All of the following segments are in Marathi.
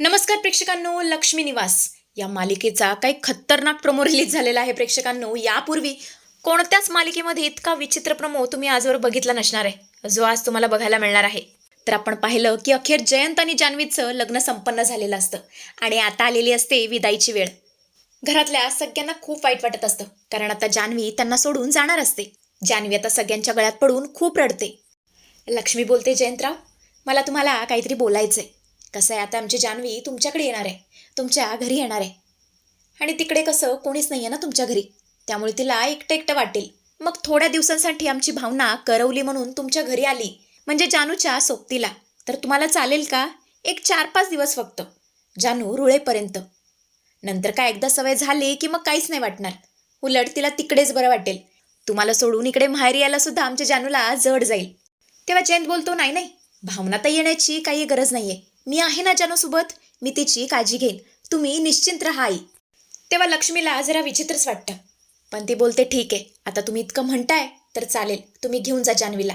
नमस्कार प्रेक्षकांनो लक्ष्मी निवास. या मालिकेचा काही खतरनाक प्रमो रिलीज झालेला आहे प्रेक्षकांनो. यापूर्वी कोणत्याच मालिकेमध्ये इतका विचित्र प्रमो तुम्ही आजवर बघितला नसणार आहे. जो आज तुम्हाला बघायला मिळणार आहे. तर आपण पाहिलं की अखेर जयंत आणि जान्हवीचं लग्न संपन्न झालेलं असतं. आणि आता आलेली असते विदाईची वेळ. घरातल्या सगळ्यांना खूप वाईट वाटत असतं. कारण आता जान्हवी त्यांना सोडून जाणार असते. जान्हवी आता सगळ्यांच्या गळ्यात पडून खूप रडते. लक्ष्मी बोलते जयंतराव मला तुम्हाला काहीतरी बोलायचंय. कसं आहे? आता आमची जान्हवी तुमच्याकडे येणार आहे. तुमच्या घरी येणार आहे. आणि तिकडे कसं? कोणीच नाही आहे ना तुमच्या घरी. त्यामुळे तिला एकटं एकटं वाटेल. मग थोड्या दिवसांसाठी आमची भावना करवली म्हणून तुमच्या घरी आली. म्हणजे जानूच्या सोबतीला. तर तुम्हाला चालेल का? एक चार पाच दिवस फक्त. जानू रुळेपर्यंत. नंतर काय एकदा सवय झाली की मग काहीच नाही वाटणार. उलट तिला तिकडेच बरं वाटेल. तुम्हाला सोडून इकडे माहेरी यायला सुद्धा आमच्या जानूला जड जाईल. तेव्हा जयंत बोलतो नाही नाही. भावना तर येण्याची काही गरज नाहीये. मी आहे ना जानूसोबत? मी तिची काळजी घेईन. तुम्ही निश्चिंत राहा आई. तेव्हा लक्ष्मीला जरा विचित्रच वाटतं. पण ती बोलते ठीक आहे. आता तुम्ही इतकं म्हणताय तर चालेल. तुम्ही घेऊन जा जान्हवीला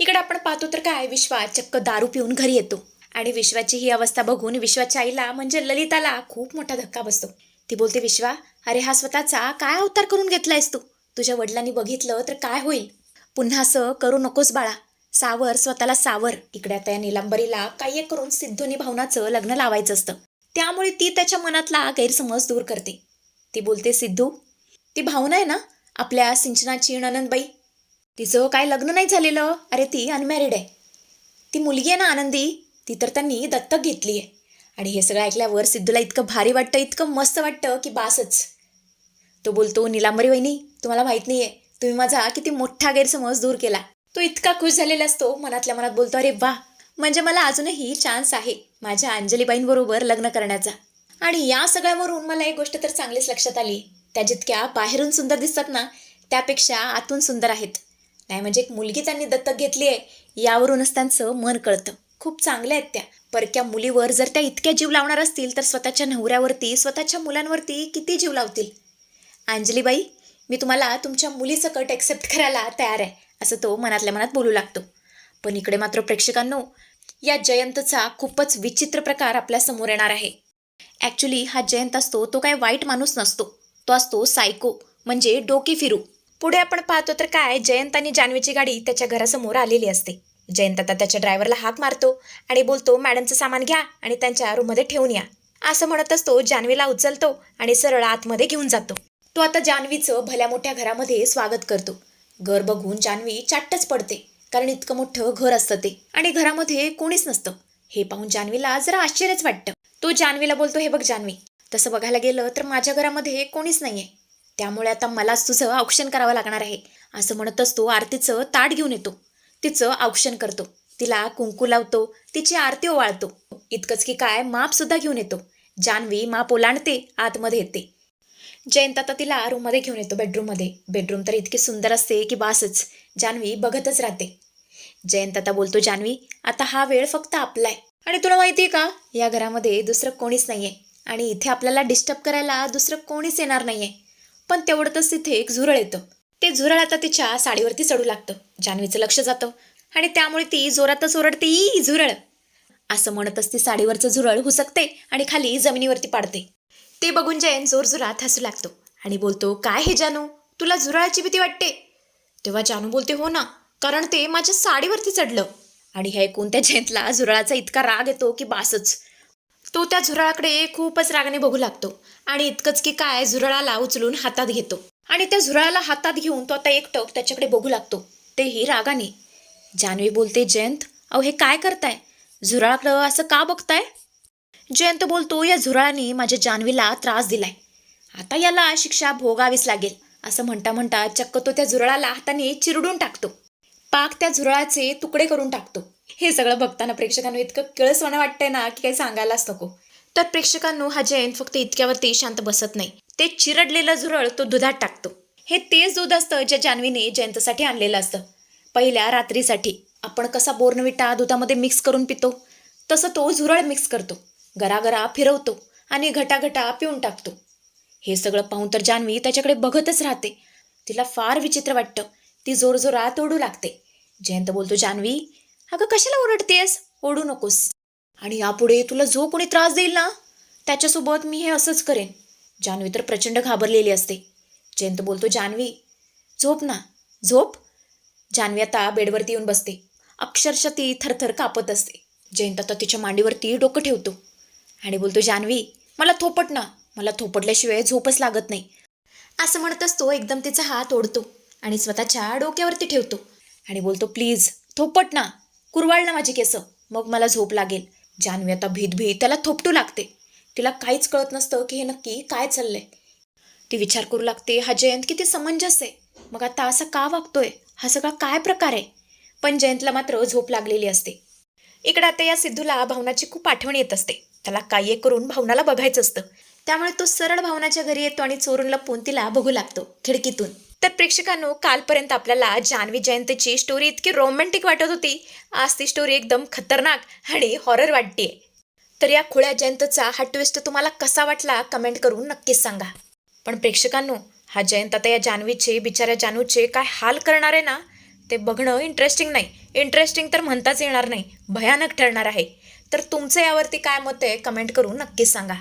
इकडे आपण पाहतो तर काय विश्वा चक्क दारू पिऊन घरी येतो. आणि विश्वाची ही अवस्था बघून विश्वाच्या आईला म्हणजे ललिताला खूप मोठा धक्का बसतो. ती बोलते विश्वा अरे हा स्वतःचा काय अवतार करून घेतलायस तू? तुझ्या वडिलांनी बघितलं तर काय होईल? पुन्हा असं करू नकोस बाळा. सावर स्वतःला सावर. इकडे आता या निलांबरीला काही एक करून सिद्धूनी भावनाचं लग्न लावायचं असतं. त्यामुळे ती त्याच्या मनातला गैरसमज दूर करते. ती बोलते सिद्धू ती भावना आहे ना आपल्या सिंचनाची ननंदबाई. तिचं काय लग्न नाही झालेलं? अरे ती अनमॅरिड आहे. ती मुलगी आहे ना आनंदी? ती तर त्यांनी दत्तक घेतली आहे. आणि हे सगळं ऐकल्यावर सिद्धूला इतकं भारी वाटतं इतकं मस्त वाटतं की बासच. तो बोलतो निलांबरी वहिनी तुम्हाला माहीत नाही आहे तुम्ही माझा किती मोठा गैरसमज दूर केला. तो इतका खुश झालेला असतो मनातल्या मनात बोलतो अरे वा म्हणजे मला अजूनही चान्स आहे माझ्या अंजलीबाईंबरोबर लग्न करण्याचा. आणि या सगळ्यावरून मला एक गोष्ट तर चांगलीच लक्षात आली. त्या जितक्या बाहेरून सुंदर दिसतात ना त्यापेक्षा आतून सुंदर आहेत. नाही म्हणजे एक मुलगी त्यांनी दत्तक घेतली आहे यावरूनच त्यांचं मन कळतं. खूप चांगल्या आहेत त्या. परक्या मुलीवर जर त्या इतक्या जीव लावणार असतील तर स्वतःच्या नवऱ्यावरती स्वतःच्या मुलांवरती किती जीव लावतील? अंजलीबाई मी तुम्हाला तुमच्या मुलीचं कट एक्सेप्ट करायला तयार आहे. असं तो मनातल्या मनात बोलू लागतो. पण इकडे मात्र प्रेक्षकांनो या जयंतचा खूपच विचित्र प्रकार आपल्यासमोर येणार आहे. ॲक्च्युली हा जयंत असतो तो काय वाईट माणूस नसतो. तो असतो सायको म्हणजे डोके फिरू. पुढे आपण पाहतो तर काय जयंत आणि जान्हवीची गाडी त्याच्या घरासमोर आलेली असते. जयंत आता त्याच्या ड्रायव्हरला हाक मारतो आणि बोलतो मॅडमचं सामान घ्या आणि त्यांच्या रूममध्ये ठेवून या. असं म्हणतच तो जान्हवीला उचलतो आणि सरळ आतमध्ये घेऊन जातो. तो आता जान्हवीचं भल्या मोठ्या घरामध्ये स्वागत करतो. घर बघून जान्हवी चाट्टच पडते. कारण इतकं मोठं घर असतं ते. आणि घरामध्ये कोणीच नसतं. हे पाहून जान्हवीला जरा आश्चर्यच वाटतं. तो जान्हवीला बोलतो हे बघ जान्हवी तसं बघायला गेलं तर माझ्या घरामध्ये कोणीच नाहीये. त्यामुळे आता मलाच तुझं औक्षण करावं लागणार आहे. असं म्हणतच तो आरतीचं ताट घेऊन येतो. तिचं औक्षण करतो. तिला कुंकू लावतो. तिची आरती ओवाळतो. इतकंच की काय माप सुद्धा घेऊन येतो. जान्हवी माप ओलांडते आतमध्ये येते. जयंत आता तिला रूममध्ये घेऊन येतो बेडरूममध्ये बेडरूम तर इतकी सुंदर असते की बासच. जान्हवी बघतच राहते. जयंत आता बोलतो जान्हवी आता हा वेळ फक्त आपला आहे आणि तुला माहिती आहे का या घरामध्ये दुसरं कोणीच नाहीये. आणि इथे आपल्याला डिस्टर्ब करायला दुसरं कोणीच येणार नाहीये. पण तेवढंच तिथे एक झुरळ येतं. ते झुरळ आता तिच्या साडीवरती चढू लागतं. जान्हवीचं लक्ष जातं. आणि त्यामुळे ती जोरातच ओरडते ई झुरळ. असं म्हणतच ती साडीवरचं झुरळ हुसकते आणि खाली जमिनीवरती पाडते. ते बघून जयंत जोरजोरात हसू लागतो आणि बोलतो काय हे जानू? तुला झुराळाची भीती वाटते. तेव्हा जानू बोलते हो ना कारण ते माझ्या साडीवरती चढलं आणि हे ऐकून त्या जयंतला झुरळाचा इतका राग येतो की बासच. तो त्या झुराळाकडे खूपच रागाने बघू लागतो आणि इतकंच की काय झुरळाला उचलून हातात घेतो. आणि त्या झुराळाला हातात घेऊन तो आता एकटक त्याच्याकडे बघू लागतो तेही रागाने. जान्हवी बोलते जयंत अहो हे काय करताय? झुराळाकडं असं का बघताय? जयंत बोलतो या झुरळाने माझ्या जान्हवीला त्रास दिलाय. आता याला शिक्षा भोगावीच लागेल. असं म्हणता म्हणता चक्क तो त्या झुरळाला हाताने चिरडून टाकतो. पाक त्या झुरळाचे तुकडे करून टाकतो. हे सगळं बघताना प्रेक्षकांना इतकं किळसवाणं वाटतंय ना की काही सांगायलाच नको. तर प्रेक्षकांनो हा जयंत फक्त इतक्यावरती शांत बसत नाही. ते चिरडलेलं झुरळ तो दुधात टाकतो. हे तेच दूध असतं जे जान्हवीने जयंतसाठी आणलेलं असतं. पहिल्या रात्रीसाठी आपण कसा बोर्नविटा दुधामध्ये मिक्स करून पितो तसं तो झुरळ मिक्स करतो. गरागरा फिरवतो आणि घटाघटा पिऊन टाकतो. हे सगळं पाहून तर जान्हवी त्याच्याकडे बघतच राहते. तिला फार विचित्र वाटतं. ती जोरजोरात ओढू लागते. जयंत बोलतो जान्हवी अगं कशाला ओरडतेस ओढू नकोस. आणि यापुढे तुला जो कोणी त्रास देईल ना त्याच्यासोबत मी हे असंच करेन. जान्हवी तर प्रचंड घाबरलेली असते. जयंत बोलतो जान्हवी झोप ना. झोप. जान्हवी आता बेडवरती येऊन बसते. अक्षरशः ती थरथर कापत असते. जयंत आता तिच्या मांडीवरती डोकं ठेवतो. आणि बोलतो जान्हवी मला थोपट ना. मला थोपटल्याशिवाय झोपच लागत नाही. असं म्हणतच तो एकदम तिचा हात ओढतो आणि स्वतःच्या डोक्यावरती ठेवतो आणि बोलतो प्लीज थोपट ना. कुरवाळ ना माझी केस. मग मला झोप लागेल. जान्हवी आता भीत भीत त्याला थोपटू लागते. तिला काहीच कळत नसतं की हे नक्की काय चाललंय. ती विचार करू लागते हा जयंत किती समंजस आहे. मग आता असा का वागतोय? हा सगळा काय प्रकार आहे? पण जयंतला मात्र झोप लागलेली असते. इकडे आता या सिद्धूला भावनाची खूप आठवण येत असते. त्याला काय करून भावनाला बघायचं असतं. त्यामुळे तो सरळ भावनाच्या घरी येतो आणि चोरून लपून तिला बघू लागतो खिडकीतून. तर प्रेक्षकांनो कालपर्यंत आपल्याला जान्हवी जयंतीची स्टोरी इतकी रोमॅन्टिक वाटत होती. आज ती स्टोरी एकदम खतरनाक आणि हॉरर वाटते तर या खुळ्या जयंतचा हा ट्विस्ट तुम्हाला कसा वाटला कमेंट करून नक्कीच सांगा. पण प्रेक्षकांनो हा जयंत आता या जान्हवीचे बिचाऱ्या जानूचे काय हाल करणार आहे ना? ते बघणं इंटरेस्टिंग नाही. इंटरेस्टिंग तर म्हणताच येणार नाही. भयानक ठरणार आहे. तर तुमचं यावरती काय मत आहे कमेंट करून नक्कीच सांगा.